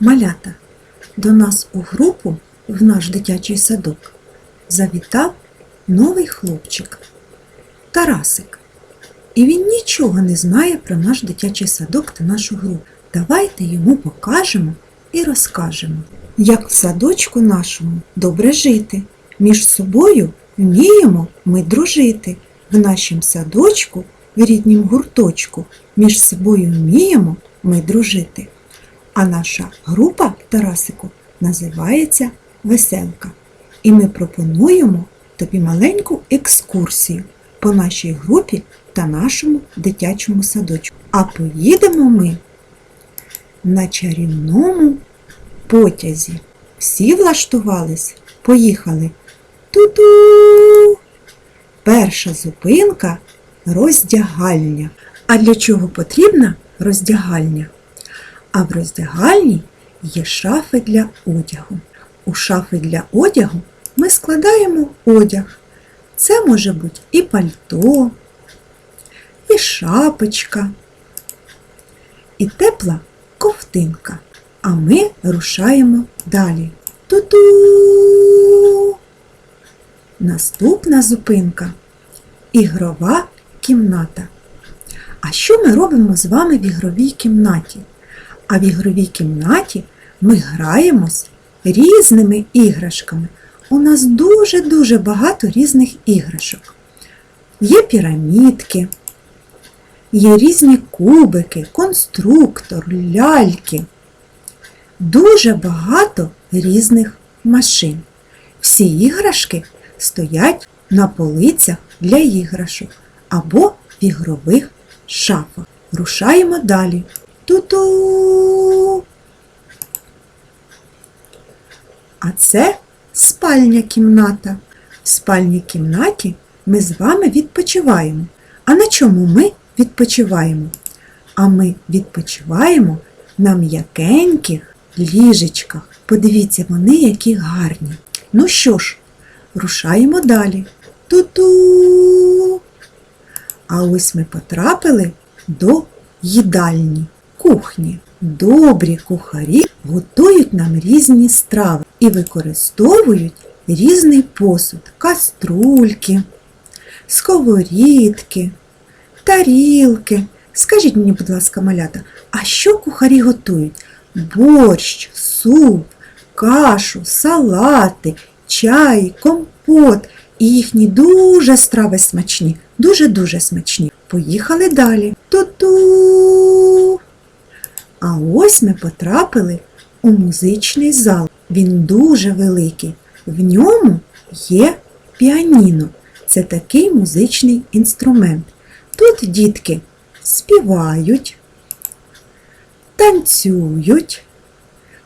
Малята, до нас у групу в наш дитячий садок завітав новий хлопчик Тарасик. І він нічого не знає про наш дитячий садок та нашу групу. Давайте йому покажемо і розкажемо, як в садочку нашому добре жити. Між собою вміємо ми дружити. В нашім садочку, в ріднім гурточку, між собою вміємо ми дружити. А наша група Тарасику називається Веселка. І ми пропонуємо тобі маленьку екскурсію по нашій групі та нашому дитячому садочку. А поїдемо ми на чарівному потязі. Всі влаштувались, поїхали. Ту-ту! Перша зупинка роздягальня. А для чого потрібна роздягальня? А в роздягальні є шафи для одягу. У шафи для одягу ми складаємо одяг. Це може бути і пальто, і шапочка, і тепла ковтинка. А ми рушаємо далі. Ту-ту! Наступна зупинка ігрова кімната. А що ми робимо з вами в ігровій кімнаті? А в ігровій кімнаті ми граємось різними іграшками. У нас дуже-дуже багато різних іграшок. Є пірамідки, є різні кубики, конструктор, ляльки. Дуже багато різних машин. Всі іграшки стоять на полицях для іграшок або в ігрових шафах. Рушаємо далі. Ту-ту! А це спальня кімната. В спальній кімнаті ми з вами відпочиваємо. А на чому ми відпочиваємо? А ми відпочиваємо на м'якеньких ліжечках. Подивіться, вони які гарні. Ну що ж, рушаємо далі. Ту-ту! А ось ми потрапили до їдальні, кухні. Добрі кухарі готують нам різні страви і використовують різний посуд, каструльки, сковорідки, тарілки. Скажіть мені, будь ласка, малята, а що кухарі готують? Борщ, суп, кашу, салати, чай, компот. І їхні дуже страви смачні, дуже-дуже смачні. Поїхали далі. Ту-ту! А ось ми потрапили у музичний зал. Він дуже великий. В ньому є піаніно. Це такий музичний інструмент. Тут дітки співають, танцюють,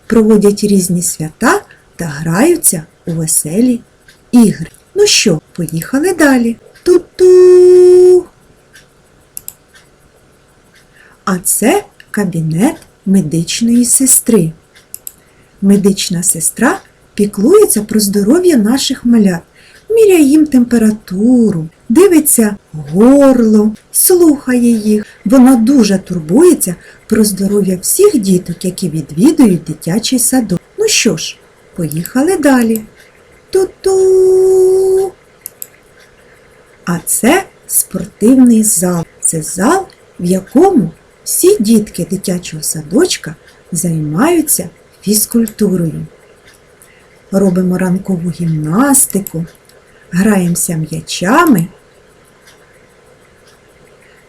проводять різні свята та граються у веселі ігри. Ну що, поїхали далі. Ту-ту! А це кабінет медичної сестри. Медична сестра піклується про здоров'я наших малят, міряє їм температуру, дивиться горло, слухає їх. Вона дуже турбується про здоров'я всіх діток, які відвідують дитячий садок. Ну що ж, поїхали далі. Ту-ту! А це спортивний зал. Це зал, в якому всі дітки дитячого садочка займаються фізкультурою. Робимо ранкову гімнастику, граємося м'ячами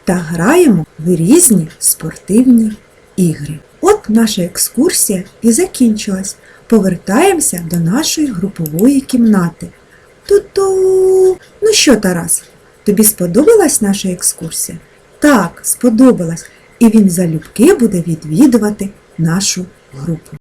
та граємо в різні спортивні ігри. От наша екскурсія і закінчилась. Повертаємося до нашої групової кімнати. Ту-ту! Ну що, Тарас, тобі сподобалась наша екскурсія? Так, сподобалась. І він залюбки буде відвідувати нашу групу.